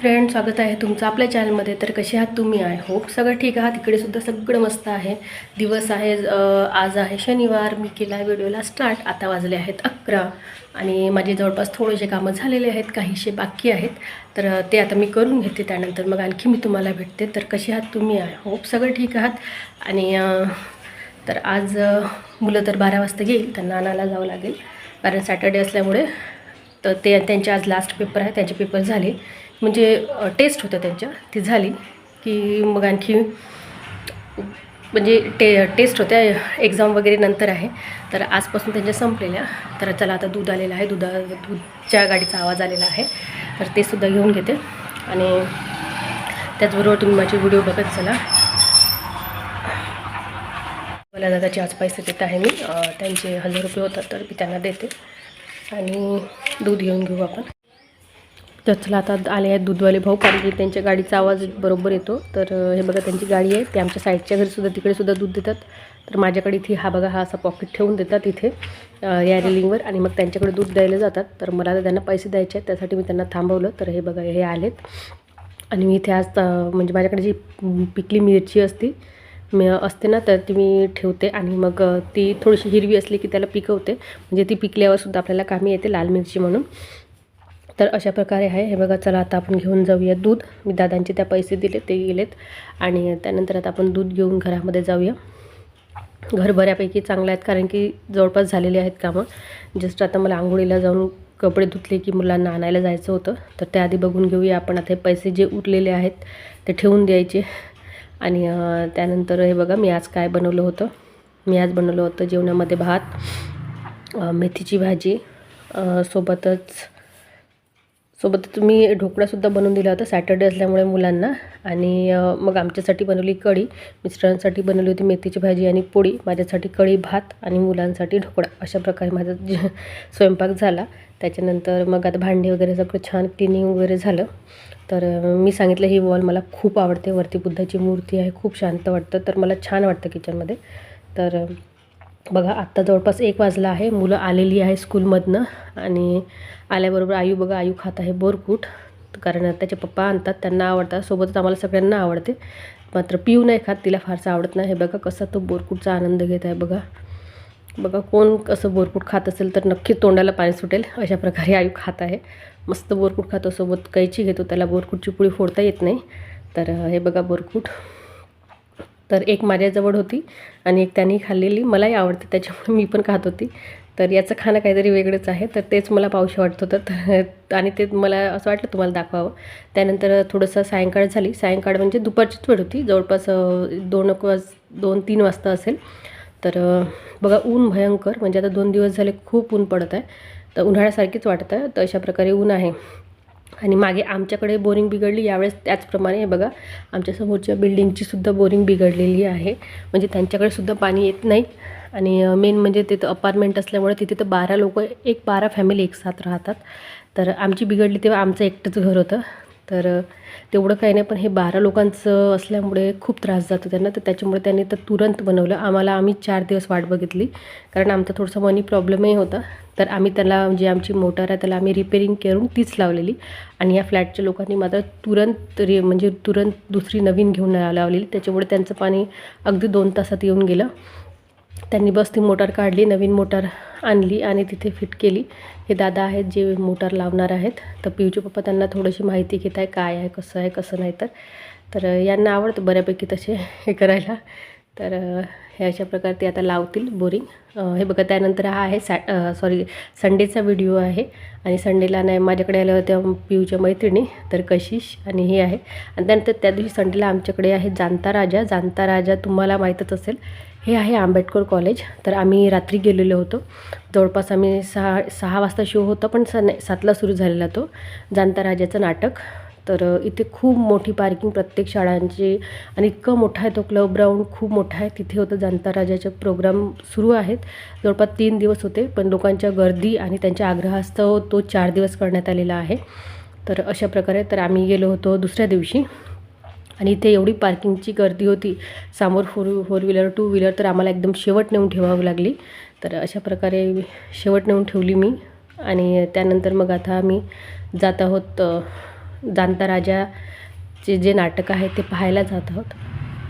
Friend स्वागत आहे तुमचं आपल्या चॅनलमध्ये तर कसे आहात तुम्ही? आय होप सगळं ठीक आहात. इकडेसुद्धा सगळं मस्त आहे. दिवस आहे आज आहे शनिवार. मी केला आहे व्हिडिओला स्टार्ट आता वाजले आहेत अकरा. आणि माझे जवळपास थोडेसे कामं झालेले आहेत. काहीसे बाकी आहेत. तर ते आता मी करून घेते. त्यानंतर मग आणखी मी तुम्हाला भेटते. तर कसे आहात तुम्ही? आय होप सगळं ठीक आहात. आणि तर आज मुलं तर बारा वाजता येईल. त्यांना आणायला जावं लागेल. कारण सॅटर्डे असल्यामुळे तर ते त्यांचे आज लास्ट पेपर आहे. त्यांचे पेपर झाले. म्हणजे टेस्ट होतं त्यांच्या. ती झाली की मग आणखी म्हणजे टे टेस्ट होत्या एक्झाम वगैरे नंतर आहे. तर आजपासून त्यांच्या संपलेल्या. तर चला आता दूध आलेलं आहे. दुधा दूधच्या गाडीचा आवाज आलेला आहे. तर ते सुद्धा घेऊन घेते. आणि त्याचबरोबर तुम्ही माझे व्हिडिओ बघत चला. मला दादाचे आज पैसे देत आहे मी. त्यांचे हजार रुपये होतात तर मी त्यांना देते. आणि दूध घेऊन घेऊ आपण. तर चला आता आले आहेत दूधवाले भाऊ कारण की त्यांच्या गाडीचा आवाज बरोबर येतो. तर हे बघा त्यांची गाडी आहे. ते आमच्या साईडच्या घरीसुद्धा तिकडेसुद्धा दूध देतात. तर माझ्याकडे इथे हा बघा हा असा पॉकेट ठेवून देतात इथे या रेलिंगवर आणि मग त्यांच्याकडे दूध द्यायला जातात. तर मला त्यांना पैसे द्यायचे आहेत. त्यासाठी मी त्यांना थांबवलं. तर हे बघा हे आलेत. आणि मी इथे आज म्हणजे माझ्याकडे जी पिकली मिरची असती मी असते ना तर ती मी ठेवते. आणि मग ती थोडीशी हिरवी असली की त्याला पिकवते. म्हणजे ती पिकल्यावर सुद्धा आपल्याला कामी येते लाल मिरची म्हणून. तर अशा प्रकारे आहे. हे बघा चला आता आपण घेऊन जाऊया दूध. मी दादांचे त्या पैसे दिले ते गेलेत. आणि त्यानंतर आता आपण दूध घेऊन घरामध्ये जाऊया. घर बऱ्यापैकी चांगलं आहेत कारण की जवळपास झालेले आहेत कामं. जस्ट आता मला आंघोळीला जाऊन कपडे धुतले की मुलांना आणायला जायचं होतं. तर त्याआधी बघून घेऊया आपण आता हे पैसे जे उरलेले आहेत ते ठेवून द्यायचे. आणि त्यानंतर हे बघा मी आज काय बनवलं होतं. मी आज बनवलं होतं जेवणामध्ये भात मेथीची भाजी सोबतच सोबतच तुम्ही ढोकळासुद्धा बनवून दिला होता सॅटर्डे असल्यामुळे मुलांना. आणि मग आमच्यासाठी बनवली कढी. मिस्टरांसाठी बनवली होती मेथीची भाजी आणि पोळी. माझ्यासाठी कढी भात आणि मुलांसाठी ढोकळा. अशा प्रकारे माझा जे स्वयंपाक झाला. त्याच्यानंतर मग आता भांडी वगैरे सगळं छान क्लिनिंग वगैरे झालं. तर मी सांगितलं ही वॉल मला खूप आवडते. वरती बुद्धाची मूर्ती आहे. खूप शांत वाटतं. तर मला छान वाटतं किचनमध्ये तर बघा आत्ता जवळपास एक वाजला आहे. मुलं आलेली आहे स्कूलमधनं आणि आल्याबरोबर आयू बघा आयू खात आहे बोरकूट. कारण त्याचे पप्पा आणतात त्यांना आवडतात. सोबतच आम्हाला सगळ्यांना आवडते. मात्र पिऊ नाही खात तिला फारसं आवडत नाही. हे बघा कसा तो बोरकूटचा आनंद घेत आहे बघा. बघा कोण कसं बोरकूट खात असेल तर नक्की तोंडाला पाणी सुटेल. अशा प्रकारे आयू खात आहे. मस्त बोरकूट खातो. सोबत कैची घेतो त्याला बोरकूटची पुळी फोडता येत नाही. तर हे बघा बोरकूट. तर एक माझ्याजवळ होती आणि एक त्यांनी खाल्लेली. मलाही आवडते त्याच्यामुळे मी पण खात होती. तर याचं खाणं काहीतरी वेगळंच आहे. तर तेच मला पाऊशी वाटत होतं. तर आणि ते मला असं वाटलं तुम्हाला दाखवावं. त्यानंतर थोडंसं सायंकाळ झाली. सायंकाळ म्हणजे दुपारचीच वेळ होती. जवळपास दोन एक वाज दोन तीन वाजता असेल. तर बघा ऊन भयंकर. म्हणजे आता दोन दिवस झाले खूप ऊन पडत आहे. तर उन्हाळ्यासारखीच वाटत आहे. तर अशा प्रकारे ऊन आहे. आणि मागे आमच्याकडे बोरिंग बिघडली यावेळेस त्याचप्रमाणे हे बघा आमच्या समोरच्या बिल्डिंगची सुद्धा बोरिंग बिघडलेली आहे. म्हणजे त्यांच्याकडे सुद्धा पाणी येत नाही. आणि मेन म्हणजे तिथं अपार्टमेंट असल्यामुळे तिथे तर बारा लोक एक बारा फॅमिली एकसाथ राहतात. तर आमची बिघडली तेव्हा आमचं एकटंच घर होतं. तर तेवढं काही नाही पण हे बारा लोकांचं असल्यामुळे खूप त्रास जातो त्यांना. तर त्याच्यामुळे त्यांनी तर तुरंत बनवलं. आम्हाला आम्ही चार दिवस वाट बघितली कारण आमचा थोडासा मनी प्रॉब्लेमही होता. तर आम्ही त्याला जी आमची मोटर आहे त्याला आम्ही रिपेरिंग करून तीच लावलेली. आणि या फ्लॅटच्या लोकांनी मात्र तुरंत रे म्हणजे तुरंत दुसरी नवीन घेऊन लावलेली. त्याच्यामुळे त्यांचं पाणी अगदी दोन तासात येऊन गेलं. त्यांनी बस ती मोटार काढली नवीन मोटार आणली आणि तिथे फिट केली. हे दादा आहेत जे मोटार लावणार आहेत. तर पिऊचे पप्पा त्यांना थोडीशी माहिती घेत आहे काय आहे कसं आहे कसं नाही तर. तर यांना आवडतं बऱ्यापैकी तसे हे करायला. तर हे अशा प्रकारे ते आता लावतील बोरिंग. हे बघा त्यानंतर हा आहे सॅ सॉरी संडेचा व्हिडिओ आहे. आणि संडेला नाही माझ्याकडे आल्या होत्या पिऊच्या मैत्रिणी तर कशिश आणि हे आहे. आणि त्यानंतर त्या दिवशी संडेला आमच्याकडे आहे जाणता राजा. जाणता राजा तुम्हाला माहीतच असेल. हे आहे आंबेडकर कॉलेज. तर आम्ही रात्री गेलेलो होतो. जवळपास आम्ही सहा सहा वाजता शो होता पण सन सातला सुरू झालेला तो जाणता राजाचं नाटक. तर इथे खूप मोठी पार्किंग प्रत्येक शाळांची आणि इतकं मोठा आहे तो क्लब ग्राउंड खूप मोठा आहे. तिथे होतं जनता राजाचे प्रोग्राम सुरू आहेत. जवळपास तीन दिवस होते पण लोकांच्या गर्दी आणि त्यांच्या आग्रहास्तव तो चार दिवस करण्यात आलेला आहे. तर अशा प्रकारे तर आम्ही गेलो होतो दुसऱ्या दिवशी. आणि इथे एवढी पार्किंगची गर्दी होती. समोर four four wheeler two wheeler तर आम्हाला एकदम शेवट नेऊन ठेवावी लागली. तर अशा प्रकारे शेवट नेऊन ठेवली मी. आणि त्यानंतर मग आता आम्ही जात आहोत जाणता राजाचे जे नाटक आहे ते पाहायला जात आहोत.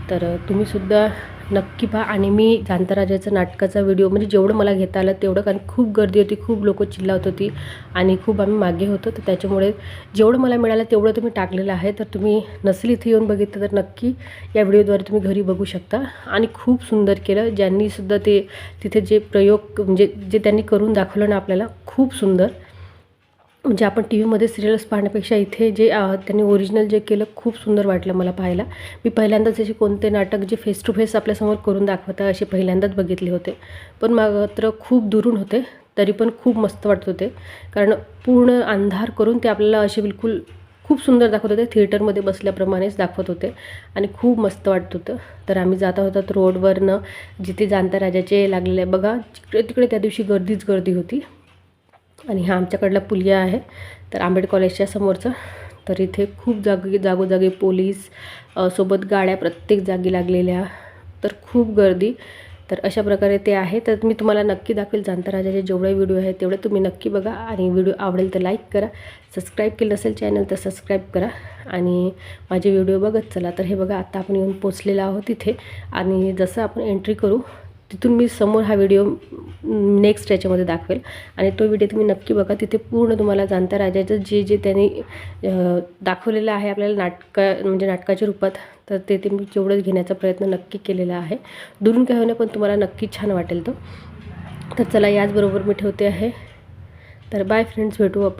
तर तुम्हीसुद्धा नक्की पहा. आणि मी जाणता नाटकाचा व्हिडिओ म्हणजे जेवढं मला घेता आलं तेवढं कारण खूप गर्दी होती खूप लोकं चिल्लावत होती आणि खूप आम्ही मागे होतो. तर त्याच्यामुळे जेवढं मला मिळालं तेवढं तुम्ही टाकलेलं आहे. तर तुम्ही नसेल इथे येऊन बघितलं तर नक्की या व्हिडिओद्वारे तुम्ही घरी बघू शकता. आणि खूप सुंदर केलं. ज्यांनीसुद्धा ते तिथे जे प्रयोग म्हणजे जे त्यांनी करून दाखवलं ना आपल्याला खूप सुंदर. म्हणजे आपण टी व्हीमध्ये सिरियल्स पाहण्यापेक्षा इथे जे त्यांनी ओरिजिनल जे केलं खूप सुंदर वाटलं मला पाहायला. मी पहिल्यांदाच असे कोणते नाटक जे फेस टू फेस आपल्यासमोर करून दाखवतात असे पहिल्यांदाच बघितले होते. पण मात्र खूप दुरून होते तरी पण खूप मस्त वाटत होते. कारण पूर्ण अंधार करून ते आपल्याला असे बिलकुल खूप सुंदर दाखवत होते. थिएटरमध्ये बसल्याप्रमाणेच दाखवत होते आणि खूप मस्त वाटत होतं. तर आम्ही जात होतात रोडवरनं जिथे जाणता राजाचे लागलेले आहे. बघा तिकडे तिकडे त्या दिवशी गर्दीच गर्दी होती. आणि हा आमच्याकडला पुलिया आहे. तर आंबेड कॉलेजच्या समोरचा. तर इथे खूप जागी जागोजागी पोलीस सोबत गाड्या प्रत्येक जागी लागलेल्या. तर खूप गर्दी. तर अशा प्रकारे ते आहे. तर मी तुम्हाला नक्की दाखवेल जाणता राजाचे जेवढे व्हिडिओ आहेत तेवढे तुम्ही नक्की बघा. आणि व्हिडिओ आवडेल तर लाईक करा. सबस्क्राईब केलं नसेल चॅनल तर सबस्क्राईब करा. आणि माझे व्हिडिओ बघत चला. तर हे बघा आता आपण येऊन पोचलेलो आहोत तिथे आणि जसं आपण एंट्री करू तिथून मी समोर हा व्हिडिओ नेक्स्ट याच्यामध्ये दाखवेल. आणि तो व्हिडिओ तुम्ही नक्की बघा. तिथे पूर्ण तुम्हाला जाणता राजाचं जे जे त्यांनी दाखवलेलं आहे आपल्याला नाटका म्हणजे नाटकाच्या रूपात तर ते ते मी जेवढंच घेण्याचा प्रयत्न नक्की केलेला आहे. दुरून काय होणं पण तुम्हाला नक्की छान वाटेल तो. तर चला याचबरोबर मी ठेवते आहे. तर बाय फ्रेंड्स भेटू आपण.